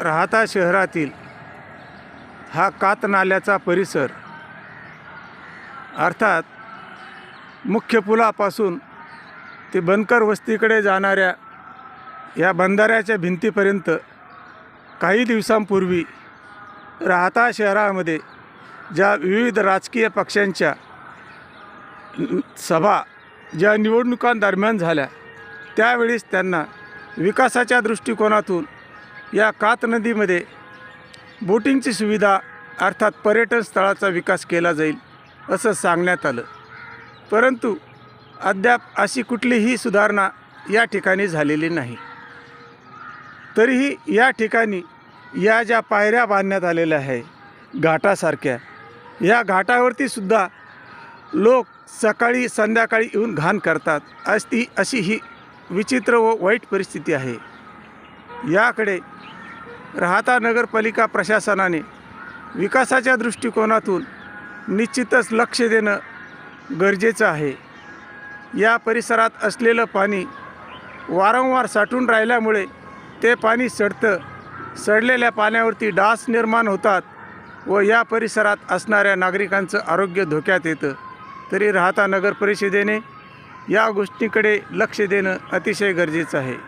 राहता शहरातील हा कात नाल्याचा परिसर अर्थात मुख्य पुलापासून ते बनकर वस्तीकडे जाणाऱ्या या बंधाऱ्याच्या भिंतीपर्यंत काही दिवसांपूर्वी राहता शहरामध्ये ज्या विविध राजकीय पक्षांच्या सभा ज्या निवडणुकांदरम्यान झाल्या त्यावेळेस त्यांना विकासाच्या दृष्टिकोनातून या कात नदीमध्ये बोटिंगची सुविधा अर्थात पर्यटन स्थळाचा विकास केला जाईल असं सांगण्यात आलं. परंतु अद्याप अशी कुठलीही सुधारणा या ठिकाणी झालेली नाही. तरीही या ठिकाणी या ज्या पायऱ्या बांधण्यात आलेल्या आहे घाटासारख्या या घाटावरती सुद्धा लोक सकाळी संध्याकाळी येऊन घाण करतात अशी अशी ही विचित्र व वाईट परिस्थिती आहे. याकडे राहता नगरपालिका प्रशासनाने विकासाच्या दृष्टिकोनातून निश्चितच लक्ष देणं गरजेचं आहे. या परिसरात असलेलं पाणी वारंवार साठून राहिल्यामुळे ते पाणी सडतं सडलेल्या पाण्यावरती डास निर्माण होतात व या परिसरात असणाऱ्या नागरिकांचं आरोग्य धोक्यात येतं. तरी राहता नगर परिषदेने या गोष्टीकडे लक्ष देणं अतिशय गरजेचं आहे.